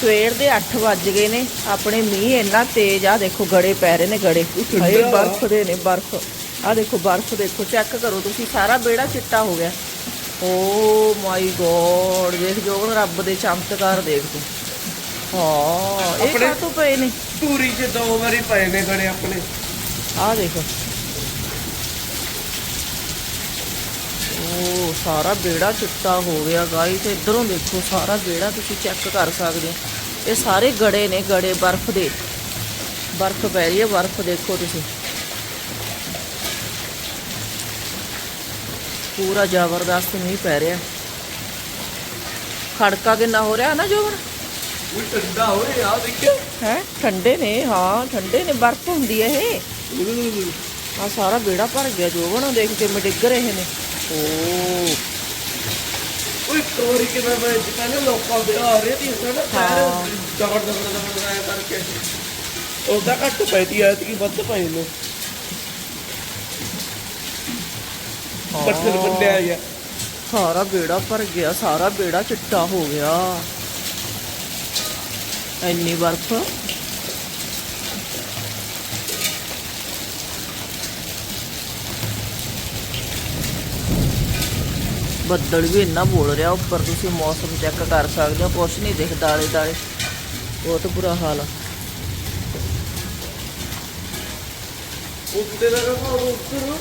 ਸਵੇਰ ਦੇ 8 ਵੱਜ ਗਏ ਨੇ। ਆਪਣੇ ਮੀਂਹ ਇੰਨਾ ਤੇਜ਼ ਆ ਦੇਖੋ ਗੜੇ ਪੈ ਰਹੇ ਨੇ ਗੜੇ। ਹਾਏ। ਬਰਫ਼ ਦੇ ਨੇ ਬਰਫ਼। ਆ ਦੇਖੋ ਬਰਫ਼ ਦੇਖੋ ਚੈੱਕ ਕਰੋ ਤੁਸੀਂ ਸਾਰਾ ਬੇੜਾ ਚਿੱਟਾ ਹੋ ਗਿਆ। ਓ ਮਾਈ ਗੋਡ ਦੇਖ ਜੋ ਰੱਬ ਦੇ ਚਮਤਕਾਰ ਦੇਖ ਤੂੰ। ਹਾਂ ਇਹ ਆਪਣੇ- ਕਾਹਤੋਂ ਪਏ ਨੇ? ਧੂਰੀ 'ਚ ਦੋ ਵਾਰੀ ਪਏ ਨੇ ਗੜੇ ਆਪਣੇ। ਆ ਦੇਖੋ। ਉਹ ਸਾਰਾ ਬੇੜਾ ਚਿੱਟਾ ਹੋ ਗਿਆ ਗਾਈਸ ਇਧਰੋਂ ਦੇਖੋ ਸਾਰਾ ਬੇੜਾ ਤੁਸੀਂ ਚੈੱਕ ਕਰ ਸਕਦੇ ਹੋ। ਇਹ ਸਾਰੇ ਗੜੇ ਨੇ ਗੜੇ ਬਰਫ਼ ਦੇ। ਬਰਫ਼ ਪੈ ਰਹੀ ਹੈ ਬਰਫ਼ ਦੇਖੋ ਤੁਸੀਂ। ਪੂਰਾ ਜ਼ਬਰਦਸਤ ਮੀਂਹ ਪੈ ਰਿਹਾ। ਖੜਕਾ ਕਿੰਨਾ ਹੋ ਰਿਹਾ ਨਾ ਜੋਬਨ? ਉਹ ਠੰਡਾ ਹੋਏ ਆ ਦੇਖਿਓ। ਹੈ? ਠੰਡੇ ਨੇ ਹਾਂ ਠੰਡੇ ਨੇ ਬਰਫ਼ ਹੁੰਦੀ ਹੈ ਇਹ। ਆ ਸਾਰਾ ਬੇੜਾ ਭਰ ਗਿਆ ਜੋਬਨ ਦੇਖ ਕੇ ਮੈਂ ਡਿੱਗ ਰਹੇ ਨੇ। ਓ। ਓਏ ਤੋਰੀ ਕਿਵੇਂ ਮੈਂ ਕਹਿੰਦਾ ਲੋਕਾਂ ਦੇ ਆ ਰਹੇ ਸੀ ਸਾਡਾ ਪੈਰ ਹਾਂ। ਦਬੜ ਦਬੜ ਦਬੜ ਆਇਆ ਕਰਕੇ। ਉਹਦਾ ਘੱਟ ਪੈਦੀ ਆ ਕਿ ਵੱਧ ਪਏ ਨੇ ਆ ਸਾਰਾ ਬੇੜਾ ਭਰ ਗਿਆ ਸਾਰਾ ਬੇੜਾ ਚਿੱਟਾ ਹੋ ਗਿਆ। ਇੰਨੀ ਬਰਫ਼। ਬੱਦਲ ਵੀ ਇੰਨਾ ਬੋਲ ਰਿਹਾ ਉੱਪਰ ਤੁਸੀਂ ਮੌਸਮ ਚੈੱਕ ਕਰ ਸਕਦੇ ਹੋ ਕੁਛ ਨਹੀਂ ਦਿਖਦਾ ਆਲੇ ਦਾਲੇ। ਬਹੁਤ ਬੁਰਾ ਹਾਲ ਆ। ਉੱਤੇ ਦਾ ਕਹਾਂ ਉੱਤਰ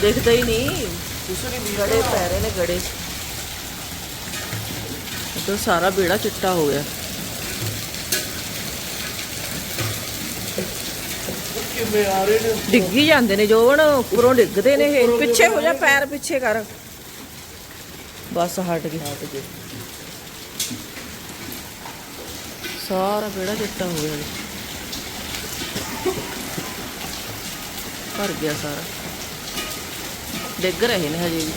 ਦਿਖਦਾ ਹੀ ਨਹੀਂ। ਨਹੀਂ ਗੜੇ ਪੈ ਰਹੇ ਨੇ ਗੜੇ। ਤਾਂ ਸਾਰਾ ਬੇੜਾ ਚਿੱਟਾ ਹੋ ਗਿਆ। ਡਿੱਗੀ ਜਾਂਦੇ ਨੇ ਜੋਵਣ ਉੱਪਰੋਂ ਡਿੱਗਦੇ ਨੇ ਇਹ। ਪਿੱਛੇ ਹੋ ਜਾ ਪੈਰ ਪਿੱਛੇ ਕਰ। ਬਸ ਹਟ ਗਈ। ਹਟ ਗਈ। ਸਾਰਾ ਬੇੜਾ ਚਿੱਟਾ ਹੋ ਗਿਆ। ਭਰ ਗਿਆ ਸਾਰਾ। ਡਿੱਗ ਰਹੇ ਨੇ ਹਜੇ ਵੀ।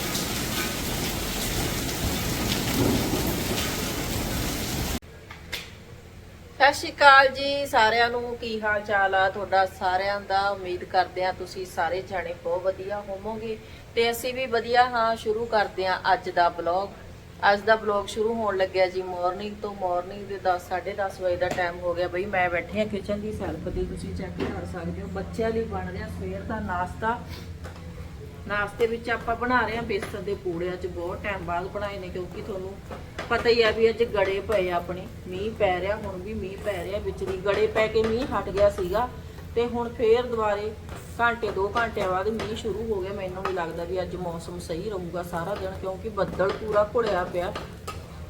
ਸਤਿ ਸ਼੍ਰੀ ਅਕਾਲ ਜੀ ਸਾਰਿਆਂ ਨੂੰ। ਕੀ ਹਾਲ ਚਾਲ ਆ? ਤੁਹਾਡਾ ਸਾਰਿਆਂ ਦਾ ਉਮੀਦ ਕਰਦੇ ਆ ਤੁਸੀਂ ਸਾਰੇ ਜਾਣੇ ਬਹੁਤ ਵਧੀਆ ਹੋਵੋਗੇ ਤੇ ਅਸੀਂ ਵੀ ਵਧੀਆ ਹਾਂ। ਸ਼ੁਰੂ ਕਰਦੇ ਆ ਅੱਜ ਦਾ ਬਲੌਗ ਅੱਜ ਦਾ ਬਲੌਗ ਸ਼ੁਰੂ ਹੋਣ ਲੱਗਿਆ ਜੀ ਮਾਰਨਿੰਗ ਤੋਂ। ਮਾਰਨਿੰਗ ਦੇ 10 10:30 ਵਜੇ ਦਾ ਟਾਈਮ ਹੋ ਗਿਆ। ਬਈ ਮੈਂ ਬੈਠੀ ਆ ਕਿਚਨ ਦੀ ਸੈਲਫ ਤੇ। ਤੁਸੀਂ ਚੈੱਕ ਕਰ ਸਕਦੇ ਹੋ। ਬੱਚਿਆਂ ਲਈ ਬਣ ਰਿਹਾ ਸਵੇਰ ਦਾ ਨਾਸ਼ਤਾ। ਨਾਸ਼ਤੇ ਵਿੱਚ ਆਪਾਂ ਬਣਾ ਰਹੇ ਹਾਂ ਬੇਸਨ ਦੇ ਪੂੜੇ ਅੱਜ ਬਹੁਤ ਟਾਈਮ ਬਾਅਦ ਬਣਾਏ ਨੇ ਕਿਉਂਕਿ ਤੁਹਾਨੂੰ ਪਤਾ ਹੀ ਆ ਵੀ ਅੱਜ ਗੜੇ ਪਏ ਆ ਆਪਣੇ, ਮੀਂਹ ਪੈ ਰਿਹਾ, ਹੁਣ ਵੀ ਮੀਂਹ ਪੈ ਰਿਹਾ, ਵਿੱਚ ਦੀ ਗੜੇ ਪੈ ਕੇ ਮੀਂਹ ਹਟ ਗਿਆ ਸੀਗਾ ਤੇ ਹੁਣ ਫੇਰ ਦੁਬਾਰੇ ਘੰਟੇ 2 ਘੰਟਿਆਂ ਬਾਅਦ ਮੀਂਹ ਸ਼ੁਰੂ ਹੋ ਗਿਆ, ਮੈਨੂੰ ਵੀ ਲੱਗਦਾ ਵੀ ਅੱਜ ਮੌਸਮ ਸਹੀ ਰਹੂਗਾ ਸਾਰਾ ਦਿਨ ਕਿਉਂਕਿ ਬੱਦਲ ਪੂਰਾ ਘੁਲਿਆ ਪਿਆ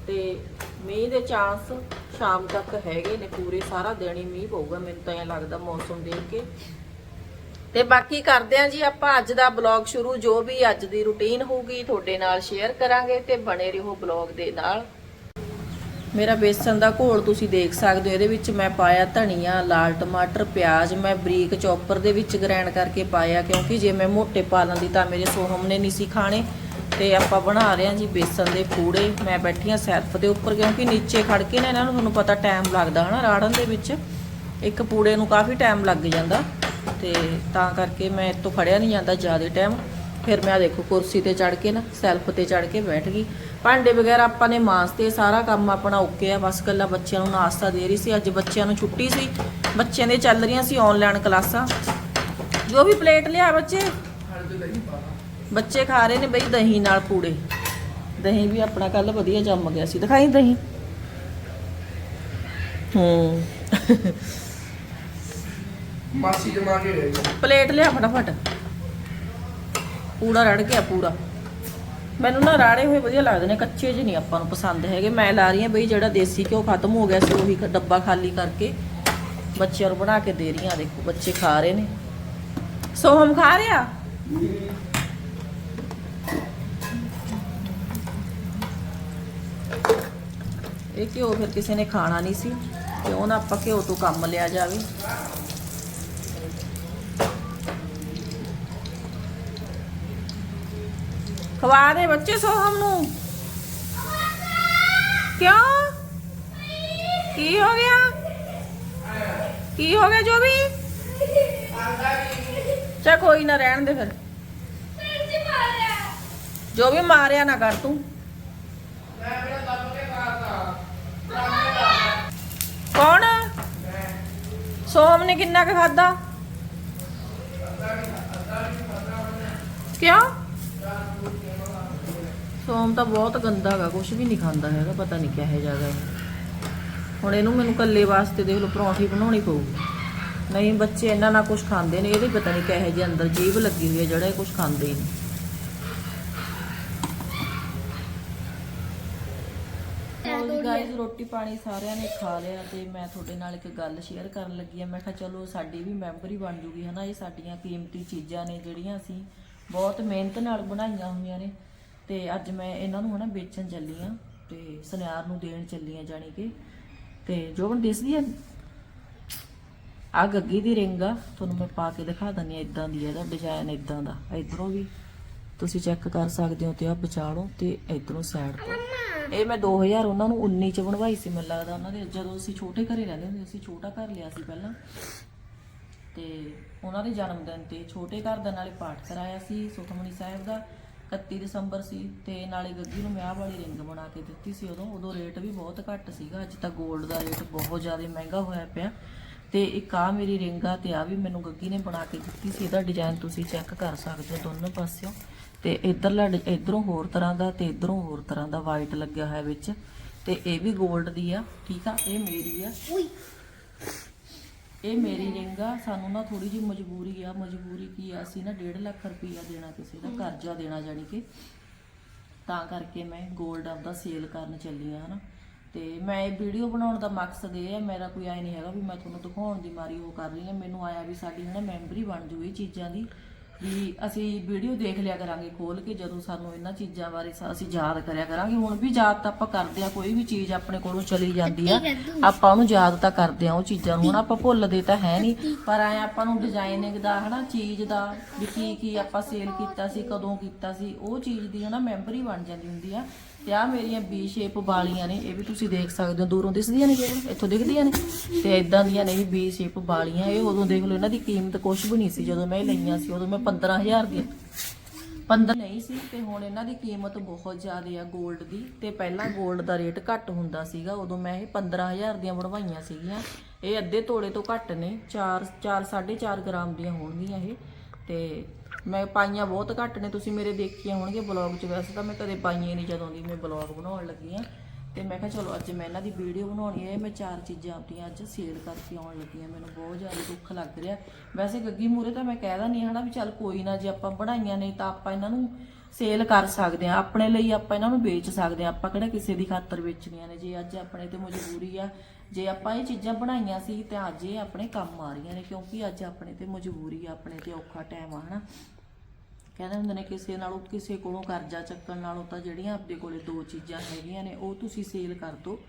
ਤੇ ਮੀਂਹ ਦੇ ਚਾਂਸ ਸ਼ਾਮ ਤੱਕ ਹੈਗੇ ਨੇ ਪੂਰੇ ਸਾਰਾ ਦਿਨ ਹੀ ਮੀਂਹ ਪਊਗਾ, ਮੈਨੂੰ ਤਾਂ ਐਂ ਲੱਗਦਾ ਮੌਸਮ ਦੇਖ ਕੇ। ਤੇ ਬਾਕੀ ਕਰਦੇ ਆਂ ਜੀ ਆਪਾਂ ਅੱਜ ਦਾ ਬਲੌਗ ਸ਼ੁਰੂ। ਜੋ ਵੀ ਅੱਜ ਦੀ ਰੁਟੀਨ ਹੋਊਗੀ ਤੁਹਾਡੇ ਨਾਲ ਸ਼ੇਅਰ ਕਰਾਂਗੇ ਤੇ ਬਣੇ ਰਹੋ ਬਲੌਗ ਦੇ ਨਾਲ। ਮੇਰਾ ਬੇਸਨ ਦਾ ਘੋਲ ਤੁਸੀਂ ਦੇਖ ਸਕਦੇ ਹੋ। ਇਹਦੇ ਵਿੱਚ ਮੈਂ ਪਾਇਆ ਧਨੀਆ, ਲਾਲ ਟਮਾਟਰ, ਪਿਆਜ਼। ਮੈਂ ਬਰੀਕ ਚੌਪਰ ਦੇ ਵਿੱਚ ਗ੍ਰਾਈਂਡ ਕਰਕੇ ਪਾਇਆ ਕਿਉਂਕਿ ਜੇ ਮੈਂ ਮੋਟੇ ਪਾ ਲੈਂਦੀ ਤਾਂ ਮੇਰੇ ਸੋਹਮ ਨੇ ਨਹੀਂ ਸੀ ਖਾਣੇ। ਤੇ ਆਪਾਂ ਬਣਾ ਰਹੇ ਹਾਂ ਜੀ ਬੇਸਨ ਦੇ ਪੂੜੇ। ਮੈਂ ਬੈਠੀ ਹਾਂ ਸੈਲਫ ਦੇ ਉੱਪਰ ਕਿਉਂਕਿ ਨੀਚੇ ਖੜ ਕੇ ਨਾ ਇਹਨਾਂ ਨੂੰ ਤੁਹਾਨੂੰ ਪਤਾ ਟਾਈਮ ਲੱਗਦਾ ਹਨਾ ਰਾੜਨ ਦੇ ਵਿੱਚ। ਇੱਕ ਪੂੜੇ ਨੂੰ ਕਾਫੀ ਟਾਈਮ ਲੱਗ ਜਾਂਦਾ। ਤੇ ਤਾਂ ਕਰਕੇ ਮੈਂ ਇੱਥੋਂ ਖੜਿਆ ਨਹੀਂ ਜਾਂਦਾ ਜ਼ਿਆਦਾ ਟਾਈਮ ਫਿਰ ਮੈਂ ਦੇਖੋ ਕੁਰਸੀ ਤੇ ਚੜ ਕੇ ਨਾ ਸੈਲਫ ਤੇ ਚੜ ਕੇ ਬੈਠ ਗਈ। ਭਾਂਡੇ ਵਗੈਰਾ ਆਪਾਂ ਨੇ ਮਾਂਸਤੇ ਸਾਰਾ ਕੰਮ ਆਪਣਾ ਓਕੇ ਆ, ਬਸ ਕੱਲਾ ਬੱਚਿਆਂ ਨੂੰ ਨਾਸ਼ਤਾ ਦੇ ਰਹੀ ਸੀ। ਅੱਜ ਬੱਚਿਆਂ ਨੂੰ ਛੁੱਟੀ ਸੀ। ਬੱਚਿਆਂ ਦੇ ਚੱਲ ਰਹੀਆਂ ਸੀ ਆਨਲਾਈਨ ਕਲਾਸਾਂ। ਜੋ ਵੀ ਪਲੇਟ ਲਿਆ ਬੱਚੇ? ਬੱਚੇ ਖਾ ਰਹੇ ਨੇ ਬਈ ਦਹੀਂ ਨਾਲ ਪੂੜੇ। ਦਹੀਂ ਵੀ ਆਪਣਾ ਕੱਲ ਵਧੀਆ ਜੰਮ ਗਿਆ ਸੀ। ਦਿਖਾਈ ਦਹੀਂ? ਹੂੰ। ਮਾਸੀ ਜਮਾ ਕੇ ਗਏ। ਪਲੇਟ ਲਿਆ ਫਟਾਫਟ। ਪੂੜਾ ਰੜ ਗਿਆ ਪੂਰਾ ਮੈਨੂੰ ਨਾ ਰਾੜੇ ਹੋਏ ਵਧੀਆ ਲੱਗਦੇ ਨੇ, ਕੱਚੇ ਜਿਹੇ ਨਹੀਂ ਆਪਾਂ ਨੂੰ ਪਸੰਦ ਹੈਗੇ। ਮੈਂ ਲਾ ਰਹੀ ਹਾਂ ਬਈ ਜਿਹੜਾ ਦੇਸੀ ਘਿਓ ਖਤਮ ਹੋ ਗਿਆ ਸੀ, ਉਹੀ ਡੱਬਾ ਖਾਲੀ ਕਰਕੇ ਬੱਚਿਆਂ ਨੂੰ ਬਣਾ ਕੇ ਦੇ ਰਹੀ ਹਾਂ। ਦੇਖੋ, ਬੱਚੇ ਖਾ ਰਹੇ ਨੇ। ਸੋਹਮ ਖਾ ਰਿਹਾ? ਇਹ ਘਿਓ ਫਿਰ ਕਿਸੇ ਨੇ ਖਾਣਾ ਨਹੀਂ ਸੀ। ਕਿਉਂ ਨਾ ਆਪਾਂ ਘਿਓ ਤੋਂ ਕੰਮ ਲਿਆ ਜਾਵੇ। ਖਵਾ ਦੇ ਬੱਚੇ ਸੋਹਮ ਨੂੰ। ਕਿਉਂ? ਕੀ ਹੋ ਗਿਆ? ਕੀ ਹੋ ਗਿਆ ਜੋ ਵੀ ਚਾ ਕੋਈ ਨਾ ਰਹਿਣ ਦੇ ਫਿਰ। ਜੋ ਵੀ ਮਾਰਿਆ ਨਾ ਕਰ ਤੂੰ। ਕੌਣ? ਸੋਮ ਨੇ ਕਿੰਨਾ ਕੁ ਖਾਦਾ ਕਿਉਂ? ਸੋਮ ਤਾਂ ਬਹੁਤ ਗੰਦਾ ਹੈਗਾ ਕੁਝ ਵੀ ਨਹੀਂ ਖਾਂਦਾ ਹੈਗਾ ਪਤਾ ਨਹੀਂ ਕਿਹੋ ਜਿਹਾ ਹੈਗਾ। ਹੁਣ ਇਹਨੂੰ ਮੈਨੂੰ ਕੱਲੇ ਵਾਸਤੇ ਦੇਖ ਲਓ ਪਰੌਂਠੀ ਬਣਾਉਣੀ ਪਊਗੀ। ਨਹੀਂ ਬੱਚੇ ਇਹਨਾਂ ਨਾਲ ਕੁਝ ਖਾਂਦੇ ਨੇ ਇਹਦੇ ਪਤਾ ਨਹੀਂ ਕਿਹੋ ਜਿਹੇ ਅੰਦਰ ਜੀਭ ਲੱਗੀ ਹੋਈ ਹੈ ਜਿਹੜਾ ਇਹ ਕੁਝ ਖਾਂਦੇ ਹੀ ਨਹੀਂ। ਰੋਟੀ ਪਾਣੀ ਸਾਰਿਆਂ ਨੇ ਖਾ ਲਿਆ ਤੇ ਮੈਂ ਤੁਹਾਡੇ ਨਾਲ ਇੱਕ ਗੱਲ ਸ਼ੇਅਰ ਕਰਨ ਲੱਗੀ ਆ ਮੈਂ ਕਿਹਾ ਚਲੋ ਸਾਡੀ ਵੀ ਮੈਂਬਰ ਹੀ ਬਣ ਜੂਗੀ ਹਨਾ? ਇਹ ਸਾਡੀਆਂ ਕੀਮਤੀ ਚੀਜ਼ਾਂ ਨੇ ਜਿਹੜੀਆਂ ਅਸੀਂ ਬਹੁਤ ਮਿਹਨਤ ਨਾਲ ਬਣਾਈਆਂ ਹੋਈਆਂ ਨੇ। ਤੇ ਅੱਜ ਮੈਂ ਇਹਨਾਂ ਨੂੰ ਹਨਾ ਵੇਚਣ ਚੱਲੀ ਆ ਤੇ ਸੁਨਿਆਰ ਨੂੰ ਦੇਣ ਚੱਲੀ ਆ ਜਾਣੀ ਕਿ। ਤੇ ਜੋਬਨ ਦਿਸਦੀ ਆ? ਆ ਗੱਗੀ ਦੀ ਰਿੰਗ ਆ, ਤੁਹਾਨੂੰ ਮੈਂ ਪਾ ਕੇ ਦਿਖਾ ਦਿੰਦੀ ਆ ਇਦਾਂ ਦੀ ਆ ਇਹਦਾ ਡਿਜ਼ਾਈਨ ਇਦਾਂ ਦਾ। ਇਧਰੋਂ ਵੀ ਤੁਸੀਂ ਚੈੱਕ ਕਰ ਸਕਦੇ ਹੋ ਤੇ ਆ ਵਿਚਾਲੋਂ ਤੇ ਇਧਰੋਂ ਸਾਈਡ ਤੋਂ। ਇਹ ਮੈਂ 2000 ਉਹਨਾਂ ਨੂੰ 19 ਚ ਬਣਵਾਈ ਸੀ ਮੈਨੂੰ ਲੱਗਦਾ ਉਹਨਾਂ ਦੇ, ਜਦੋਂ ਅਸੀਂ ਛੋਟੇ ਘਰੇ ਰਹਿੰਦੇ ਹੁੰਦੇ ਸੀ, ਛੋਟਾ ਘਰ ਲਿਆ ਸੀ ਪਹਿਲਾਂ। ਤੇ ਉਹਨਾਂ ਦੇ ਜਨਮ ਦਿਨ ਤੇ ਛੋਟੇ ਘਰ ਦਾ ਨਾਲੇ ਪਾਠ ਕਰਾਇਆ ਸੀ ਸੁਖਮਨੀ ਸਾਹਿਬ ਦਾ। 31 ਦਸੰਬਰ ਸੀ ਤੇ ਨਾਲੇ ਗੱਗੀ ਨੂੰ ਵਿਆਹ ਵਾਲੀ ਰਿੰਗ ਬਣਾ ਕੇ ਦਿੱਤੀ ਸੀ ਉਦੋਂ। ਉਦੋਂ ਰੇਟ ਵੀ ਬਹੁਤ ਘੱਟ ਸੀਗਾ। ਅੱਜ ਤਾਂ 골ਡ ਦਾ ਰੇਟ ਬਹੁਤ ਜ਼ਿਆਦਾ ਮਹਿੰਗਾ ਹੋਇਆ ਪਿਆ। ਤੇ ਇੱਕ ਆ ਮੇਰੀ ਰਿੰਗ ਆ ਤੇ ਆ ਵੀ ਮੈਨੂੰ ਗੱਗੀ ਨੇ ਬਣਾ ਕੇ ਦਿੱਤੀ ਸੀ। ਇਹਦਾ ਡਿਜ਼ਾਈਨ ਤੁਸੀਂ ਚੈੱਕ ਕਰ ਸਕਦੇ ਹੋ ਦੋਨੋਂ ਪਾਸਿਓਂ। ਤੇ ਇਧਰਲਾ ਇਧਰੋਂ ਹੋਰ ਤਰ੍ਹਾਂ ਦਾ ਤੇ ਇਧਰੋਂ ਹੋਰ ਤਰ੍ਹਾਂ ਦਾ ਵਾਈਟ ਲੱਗਿਆ ਹੋਇਆ ਵਿੱਚ। ਤੇ ਇਹ ਵੀ 골ਡ ਦੀ ਆ, ਠੀਕ ਆ? ਇਹ ਮੇਰੀ ਆ। ਇਹ ਮੇਰੀ ਰਿੰਗ ਆ ਸਾਨੂੰ ਨਾ ਥੋੜੀ ਜਿਹੀ ਮਜਬੂਰੀ ਆ ਮਜਬੂਰੀ ਕੀ ਆ ਅਸੀਂ ਨਾ 1.5 ਲੱਖ ਰੁਪਈਆ ਦੇਣਾ ਕਿਸੇ ਦਾ ਕਰਜ਼ਾ ਦੇਣਾ ਜਾਣੀ ਕਿ। ਤਾਂ ਕਰਕੇ ਮੈਂ 골ਡ ਆਪਦਾ ਸੇਲ ਕਰਨ ਚੱਲੀ ਆ ਹਨਾ। ਤੇ ਮੈਂ ਇਹ ਵੀਡੀਓ ਬਣਾਉਣ ਦਾ ਮਕਸਦ ਇਹ ਹੈ ਮੇਰਾ ਕੋਈ ਆਈ ਨਹੀਂ ਹੈਗਾ ਵੀ ਮੈਂ ਤੁਹਾਨੂੰ ਦਿਖਾਉਣ ਦੀ ਮਾਰੀ ਉਹ ਕਰ ਰਹੀ ਹਾਂ ਮੈਨੂੰ ਆਇਆ ਵੀ ਸਾਡੀ ਹਨਾ ਮੈਮਰੀ ਬਣ ਜੂ ਇਹ ਚੀਜ਼ਾਂ ਦੀ। ਵੀ ਅਸੀਂ ਵੀਡੀਓ ਦੇਖ ਲਿਆ ਕਰਾਂਗੇ ਖੋਲ ਕੇ ਜਦੋਂ ਸਾਨੂੰ ਇਹਨਾਂ ਚੀਜ਼ਾਂ ਬਾਰੇ ਸ- ਅਸੀਂ ਯਾਦ ਕਰਿਆ ਕਰਾਂਗੇ। ਹੁਣ ਵੀ ਯਾਦ ਤਾਂ ਆਪਾਂ ਕਰਦੇ ਆ ਕੋਈ ਵੀ ਚੀਜ਼ ਆਪਣੇ ਕੋਲੋਂ ਚਲੀ ਜਾਂਦੀ ਆ ਆਪਾਂ ਉਹਨੂੰ ਯਾਦ ਤਾਂ ਕਰਦੇ ਆ ਉਹ ਚੀਜ਼ਾਂ ਨੂੰ। ਹੁਣ ਆਪਾਂ ਭੁੱਲਦੇ ਤਾਂ ਹੈ ਨਹੀਂ ਪਰ ਐ ਆਪਾਂ ਨੂੰ ਡਿਜ਼ਾਈਨਿੰਗ ਦਾ ਹਨਾ ਚੀਜ਼ ਦਾ ਵੀ ਕੀ ਕੀ ਆਪਾਂ ਸੇਲ ਕੀਤਾ ਸੀ ਕਦੋਂ ਕੀਤਾ ਸੀ ਉਹ ਚੀਜ਼ ਦੀ ਹਨਾ ਮੈਮਰੀ ਬਣ ਜਾਂਦੀ ਹੁੰਦੀ ਆ। ਤੇ ਆ ਮੇਰੀਆਂ ਬੀ ਸ਼ੇਪ ਵਾਲੀਆਂ ਨੇ ਇਹ ਵੀ ਤੁਸੀਂ ਦੇਖ ਸਕਦੇ ਹੋ ਦੂਰੋਂ ਦਿਸਦੀਆਂ ਨੇ ਕਿਹੜਾ ਇੱਥੋਂ ਦਿਖਦੀਆਂ ਨੇ। ਤੇ ਇਦਾਂ ਦੀਆਂ ਨੇ ਇਹ ਬੀ ਸ਼ੇਪ ਵਾਲੀਆਂ ਇਹ ਉਦੋਂ ਦੇਖ ਲਓ ਇਹਨਾਂ ਦੀ ਕੀਮਤ ਕੁਝ ਵੀ ਨਹੀਂ ਸੀ ਜਦੋਂ ਮੈਂ ਇਹ ਲਈਆਂ ਸੀ ਉਦੋਂ ਮੈਂ 15000 ਦੀ 15 ਨਹੀਂ ਸੀ ਤੇ ਹੁਣ ਇਹਨਾਂ ਦੀ ਕੀਮਤ ਬਹੁਤ ਜ਼ਿਆਦਾ ਆ 골ਡ ਦੀ ਤੇ ਪਹਿਲਾਂ 골ਡ ਦਾ ਰੇਟ ਘੱਟ ਹੁੰਦਾ ਸੀਗਾ, ਉਦੋਂ ਮੈਂ ਇਹ 15000 ਦੀਆਂ ਬਣਵਾਈਆਂ ਸੀਗੀਆਂ। ਇਹ ਅੱਧੇ ਤੋਲੇ ਤੋਂ ਘੱਟ ਨੇ 4 4 4.5 ਗ੍ਰਾਮ ਦੀਆਂ ਹੋਣਗੀਆਂ ਇਹ। ਤੇ ਮੈਂ ਪਾਈਆਂ ਬਹੁਤ ਘੱਟ ਨੇ, ਤੁਸੀਂ ਮੇਰੇ ਦੇਖੀਆਂ ਹੋਣਗੇ ਬਲੌਗ 'ਚ। ਵੈਸੇ ਤਾਂ ਮੈਂ ਕਦੇ ਪਾਈਆਂ ਨਹੀਂ ਜਦੋਂ ਦੀ ਮੈਂ ਬਲੌਗ ਬਣਾਉਣ ਲੱਗੀ ਆ ਤੇ ਮੈਂ ਕਿਹਾ ਚਲੋ ਅੱਜ ਮੈਂ ਇਹਨਾਂ ਦੀ ਵੀਡੀਓ ਬਣਾਉਣੀ ਹੈ ਮੈਂ ਚਾਰ ਚੀਜ਼ਾਂ ਆਪਣੀਆਂ ਅੱਜ ਸੇਲ ਕਰਕੇ ਆਉਣ ਲੱਗੀਆਂ ਮੈਨੂੰ ਬਹੁਤ ਜ਼ਿਆਦਾ ਦੁੱਖ ਲੱਗ ਰਿਹਾ। ਵੈਸੇ ਗੱਗੀ ਮੂਰੇ ਤਾਂ ਮੈਂ ਕਹਿਦਾ ਨਹੀਂ ਹਨਾ ਵੀ ਚੱਲ ਕੋਈ ਨਾ, ਜੇ ਆਪਾਂ ਬਣਾਈਆਂ ਨੇ ਤਾਂ ਆਪਾਂ ਇਹਨਾਂ ਨੂੰ ਸੇਲ ਕਰ ਸਕਦੇ ਆ ਆਪਣੇ ਲਈ ਆਪਾਂ ਇਹਨਾਂ ਨੂੰ ਵੇਚ ਸਕਦੇ ਆ ਆਪਾਂ ਕਿਹੜਾ ਕਿਸੇ ਦੀ ਖਾਤਰ ਵੇਚਣੀਆਂ ਨੇ? ਜੇ ਅੱਜ ਆਪਣੇ ਤੇ ਮਜਬੂਰੀ ਆ, ਜੇ ਆਪਾਂ ਇਹ ਚੀਜ਼ਾਂ ਬਣਾਈਆਂ ਸੀ ਤੇ ਅੱਜ ਇਹ ਆਪਣੇ ਕੰਮ ਆ ਰਹੀਆਂ ਨੇ, ਕਿਉਂਕਿ ਅੱਜ ਆਪਣੇ ਤੇ ਮਜਬੂਰੀ ਆ, ਆਪਣੇ ਤੇ ਔਖਾ ਟਾਈਮ ਆ, ਹਨਾ। ਕਹਿੰਦੇ ਹੁੰਦੇ ਨੇ ਕਿਸੇ ਨਾਲੋਂ ਕਿਸੇ ਕੋਲੋਂ ਕਰਜ਼ਾ ਚੱਕਣ ਨਾਲੋਂ ਤਾਂ ਜਿਹੜੀਆਂ ਆਪਣੇ ਕੋਲੇ ਦੋ ਚੀਜ਼ਾਂ ਹੈਗੀਆਂ ਨੇ, ਉਹ ਤੁਸੀਂ ਸੇਲ ਕਰ ਦਿਓ।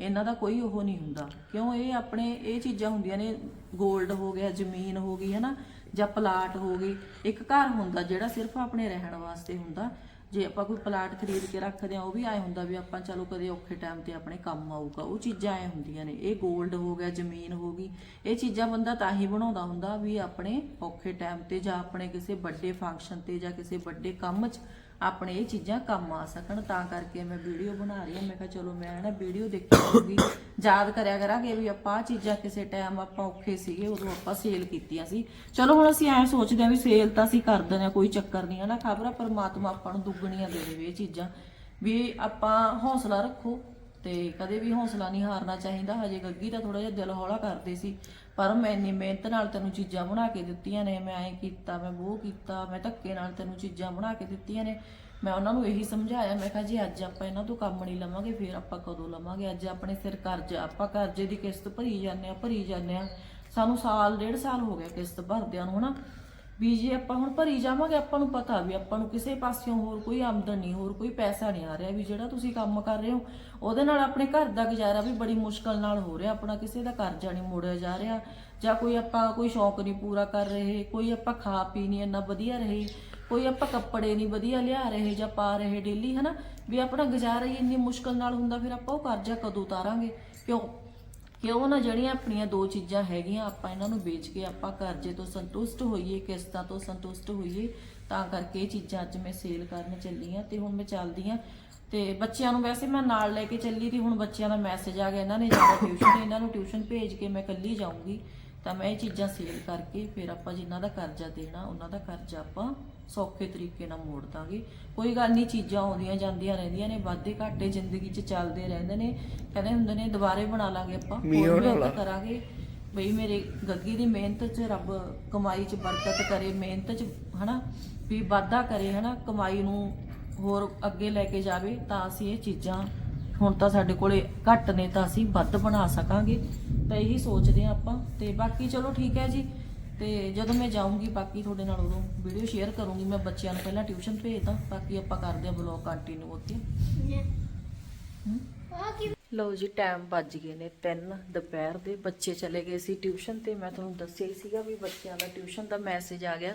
ਇਹਨਾਂ ਦਾ ਕੋਈ ਉਹ ਨਹੀਂ ਹੁੰਦਾ। ਕਿਉਂ? ਇਹ ਆਪਣੇ, ਇਹ ਚੀਜ਼ਾਂ ਹੁੰਦੀਆਂ ਨੇ 골ਡ ਹੋ ਗਿਆ, ਜ਼ਮੀਨ ਹੋ ਗਈ ਹੈ ਨਾ ਜਾਂ ਪਲਾਟ ਹੋ ਗਈ। ਇੱਕ ਘਰ ਹੁੰਦਾ ਜਿਹੜਾ ਸਿਰਫ ਆਪਣੇ ਰਹਿਣ ਵਾਸਤੇ ਹੁੰਦਾ। ਜੇ ਆਪਾਂ ਕੋਈ ਪਲਾਟ ਖਰੀਦ ਕੇ ਰੱਖਦੇ ਆ ਉਹ ਵੀ ਆਏ ਹੁੰਦਾ ਵੀ ਆਪਾਂ ਚਲੋ ਕਦੇ ਔਖੇ ਟਾਈਮ ਤੇ ਆਪਣੇ ਕੰਮ ਆਊਗਾ। ਉਹ ਚੀਜ਼ਾਂ ਐ ਹੁੰਦੀਆਂ ਨੇ। ਇਹ 골ਡ ਹੋ ਗਿਆ, ਜ਼ਮੀਨ ਹੋ ਗਈ, ਇਹ ਚੀਜ਼ਾਂ ਬੰਦਾ ਤਾਂ ਹੀ ਬਣਾਉਂਦਾ ਹੁੰਦਾ ਵੀ ਆਪਣੇ ਔਖੇ ਟਾਈਮ ਤੇ ਜਾਂ ਆਪਣੇ ਕਿਸੇ ਵੱਡੇ ਫੰਕਸ਼ਨ ਤੇ ਜਾਂ ਕਿਸੇ ਵੱਡੇ ਕੰਮ 'ਚ ਆਪਣੇ ਇਹ ਚੀਜ਼ਾਂ ਕੰਮ ਆ ਸਕਣ, ਤਾਂ ਕਰਕੇ ਮੈਂ ਵੀਡੀਓ ਬਣਾ ਰਹੀ ਹਾਂ। ਮੈਂ ਕਿਹਾ ਚਲੋ ਮੈਂ ਨਾ ਵੀਡੀਓ ਦੇਖਾਂਗੀ ਯਾਦ ਕਰਿਆ ਕਰਾਂਗੇ ਵੀ ਆਪਾਂ ਆਹ ਚੀਜ਼ਾਂ ਕਿਸੇ ਟਾਈਮ ਆਪਾਂ ਔਖੇ ਸੀਗੇ, ਉਦੋਂ ਆਪਾਂ ਸੇਲ ਕੀਤੀਆਂ ਸੀ। ਚਲੋ ਹੁਣ ਅਸੀਂ ਐਂ ਸੋਚਦੇ ਆ ਵੀ ਸੇਲ ਤਾਂ ਅਸੀਂ ਕਰ ਦਿੰਦੇ ਆ ਕੋਈ ਚੱਕਰ ਨਹੀਂ। ਹੈ ਨਾ ਖਬਰ ਆ ਪਰਮਾਤਮਾ ਆਪਾਂ ਨੂੰ ਦੁੱਗਣੀਆਂ ਦੇ ਦੇਵੇ ਇਹ ਚੀਜ਼ਾਂ। ਵੀ ਆਪਾਂ ਹੌਸਲਾ ਰੱਖੋ। ਤੇ ਕਦੇ ਵੀ ਹੌਸਲਾ ਨਹੀਂ ਹਾਰਨਾ ਚਾਹੀਦਾ। ਹਜੇ ਗੱਗੀ ਦਾ ਥੋੜਾ ਜਿਹਾ ਦਿਲ ਹੌਲਾ ਕਰਦੇ ਸੀ, ਪਰ ਮੈਂ ਇੰਨੀ ਮਿਹਨਤ ਨਾਲ ਤੈਨੂੰ ਚੀਜ਼ਾਂ ਬਣਾ ਕੇ ਦਿੱਤੀਆਂ ਨੇ, ਮੈਂ ਐਂ ਕੀਤਾ, ਮੈਂ ਉਹ ਕੀਤਾ, ਮੈਂ ਧੱਕੇ ਨਾਲ ਤੈਨੂੰ ਚੀਜ਼ਾਂ ਬਣਾ ਕੇ ਦਿੱਤੀਆਂ ਨੇ। ਮੈਂ ਉਹਨਾਂ ਨੂੰ ਇਹੀ ਸਮਝਾਇਆ, ਮੈਂ ਕਿਹਾ ਜੀ ਅੱਜ ਆਪਾਂ ਇਹਨਾਂ ਤੋਂ ਕੰਮ ਨਹੀਂ ਲਵਾਂਗੇ, ਫਿਰ ਆਪਾਂ ਕਦੋਂ ਲਵਾਂਗੇ? ਅੱਜ ਆਪਣੇ ਸਿਰ ਕਰਜ਼ਾ, ਆਪਾਂ ਕਰਜ਼ੇ ਦੀ ਕਿਸ਼ਤ ਭਰੀ ਜਾਂਦੇ ਆ ਭਰੀ ਜਾਂਦੇ ਆ ਸਾਨੂੰ ਸਾਲ, ਡੇਢ ਸਾਲ ਹੋ ਗਿਆ ਕਿਸ਼ਤ ਭਰਦਿਆਂ ਨੂੰ, ਹਨਾ? ਵੀ ਜੇ ਆਪਾਂ ਹੁਣ ਭਰੀ ਜਾਵਾਂਗੇ, ਆਪਾਂ ਨੂੰ ਪਤਾ ਵੀ ਆਪਾਂ ਨੂੰ ਕਿਸੇ ਪਾਸਿਓਂ ਹੋਰ ਕੋਈ ਆਮਦਨ ਨਹੀਂ, ਹੋਰ ਕੋਈ ਪੈਸਾ ਨਹੀਂ ਆ ਰਿਹਾ ਵੀ ਜਿਹੜਾ ਤੁਸੀਂ ਕੰਮ ਕਰ ਰਹੇ ਹੋ, ਉਹਦੇ ਨਾਲ ਆਪਣੇ ਘਰ ਦਾ ਗੁਜ਼ਾਰਾ ਵੀ ਬੜੀ ਮੁਸ਼ਕਲ ਨਾਲ ਹੋ ਰਿਹਾ, ਆਪਣਾ ਕਿਸੇ ਦਾ ਕਰਜ਼ਾ ਨਹੀਂ ਮੋੜਿਆ ਜਾ ਰਿਹਾ, ਜਾਂ ਕੋਈ ਆਪਾਂ ਕੋਈ ਸ਼ੌਕ ਨਹੀਂ ਪੂਰਾ ਕਰ ਰਹੇ, ਕੋਈ ਆਪਾਂ ਖਾ ਪੀ ਨਹੀਂ ਇੰਨਾ ਵਧੀਆ ਰਹੇ, ਕੋਈ ਆਪਾਂ ਕੱਪੜੇ ਨਹੀਂ ਵਧੀਆ ਲਿਆ ਰਹੇ ਜਾਂ ਪਾ ਰਹੇ ਡੇਲੀ ਹਨਾ? ਵੀ ਆਪਣਾ ਗੁਜ਼ਾਰਾ ਹੀ ਇੰਨੀ ਮੁਸ਼ਕਲ ਨਾਲ ਹੁੰਦਾ, ਫਿਰ ਆਪਾਂ ਉਹ ਕਰਜ਼ਾ ਕਦੋਂ ਉਤਾਰਾਂਗੇ? ਕਿਉਂ? ਕਿਉਂ ਨਾ ਜਿਹੜੀਆਂ ਆਪਣੀਆਂ ਦੋ ਚੀਜ਼ਾਂ ਹੈਗੀਆਂ ਆਪਾਂ ਇਹਨਾਂ ਨੂੰ ਵੇਚ ਕੇ ਆਪਾਂ ਕਰਜ਼ੇ ਤੋਂ ਸੰਤੁਸ਼ਟ ਹੋਈਏ, ਕਿਸ਼ਤਾਂ ਤੋਂ ਸੰਤੁਸ਼ਟ ਹੋਈਏ, ਤਾਂ ਕਰਕੇ ਇਹ ਚੀਜ਼ਾਂ ਅੱਜ ਮੈਂ ਸੇਲ ਕਰਨ ਚੱਲੀ ਆ ਤੇ ਹੁਣ ਮੈਂ ਚੱਲਦੀ ਆ ਤੇ ਬੱਚਿਆਂ ਨੂੰ ਵੈਸੇ ਮੈਂ ਨਾਲ ਲੈ ਕੇ ਚੱਲੀ ਤੇ ਹੁਣ ਬੱਚਿਆਂ ਦਾ ਮੈਸੇਜ ਆ ਗਿਆ ਇਹਨਾਂ ਨੇ ਜਾਣਾ ਟਿਊਸ਼ਨ ਇਹਨਾਂ ਨੂੰ ਟਿਊਸ਼ਨ ਭੇਜ ਕੇ ਮੈਂ ਇਕੱਲੀ ਜਾਊਂਗੀ, ਤਾਂ ਮੈਂ ਇਹ ਚੀਜ਼ਾਂ ਸੇਲ ਕਰਕੇ ਫਿਰ ਆਪਾਂ ਜਿਨ੍ਹਾਂ ਦਾ ਕਰਜ਼ਾ ਦੇਣਾ, ਉਹਨਾਂ ਦਾ ਕਰਜ਼ਾ ਆਪਾਂ ਸੌਖੇ ਤਰੀਕੇ ਨਾਲ ਮੋੜ ਦਾਂਗੇ। ਕੋਈ ਗੱਲ ਨਹੀਂ ਚੀਜ਼ਾਂ ਆਉਂਦੀਆਂ ਜਾਂਦੀਆਂ ਰਹਿੰਦੀਆਂ ਨੇ ਵਾਧੇ ਘਾਟੇ ਜ਼ਿੰਦਗੀ 'ਚ ਚੱਲਦੇ ਰਹਿੰਦੇ ਨੇ। ਕਹਿੰਦੇ ਹੁੰਦੇ ਨੇ ਦੁਬਾਰੇ ਬਣਾ ਲਾਂਗੇ ਆਪਾਂ ਹੋਰ ਵਾਲਾ। ਕਰਾਂਗੇ। ਬਈ ਮੇਰੇ ਗੱਗੀ ਦੀ ਮਿਹਨਤ 'ਚ ਰੱਬ ਕਮਾਈ 'ਚ ਬਰਕਤ ਕਰੇ ਮਿਹਨਤ 'ਚ ਹਨਾ? ਵੀ ਵਾਧਾ ਕਰੇ ਹਨਾ? ਕਮਾਈ ਨੂੰ ਹੋਰ ਅੱਗੇ ਲੈ ਕੇ ਜਾਵੇ ਤਾਂ ਅਸੀਂ ਇਹ ਚੀਜ਼ਾਂ ਹੁਣ ਤਾਂ ਸਾਡੇ ਕੋਲੇ ਘੱਟ ਨੇ ਤਾਂ ਅਸੀਂ ਵੱਧ ਬਣਾ ਸਕਾਂਗੇ। ਤਾਂ ਇਹੀ ਸੋਚਦੇ ਆ ਆਪਾਂ। ਤੇ ਬਾਕੀ ਚਲੋ ਠੀਕ ਹੈ ਜੀ। ਤੇ ਜਦੋਂ ਮੈਂ ਜਾਊਂਗੀ, ਬਾਕੀ ਤੁਹਾਡੇ ਨਾਲ ਉਦੋਂ ਵੀਡੀਓ ਸ਼ੇਅਰ ਕਰੂੰਗੀ। ਮੈਂ ਬੱਚਿਆਂ ਨੂੰ ਪਹਿਲਾਂ ਟਿਊਸ਼ਨ ਭੇਜਦਾ, ਬਾਕੀ ਆਪਾਂ ਕਰਦੇ ਆ ਬਲੌਗ ਕੰਟੀਨਿਊ ਉੱਥੇ। ਲਓ ਜੀ ਟਾਈਮ ਵੱਜ ਗਏ ਨੇ 3 ਦੁਪਹਿਰ ਦੇ। ਬੱਚੇ ਚਲੇ ਗਏ ਸੀ ਟਿਊਸ਼ਨ ਤੇ। ਮੈਂ ਤੁਹਾਨੂੰ ਦੱਸਿਆ ਹੀ ਸੀਗਾ ਵੀ ਬੱਚਿਆਂ ਦਾ ਟਿਊਸ਼ਨ ਦਾ ਮੈਸੇਜ ਆ ਗਿਆ।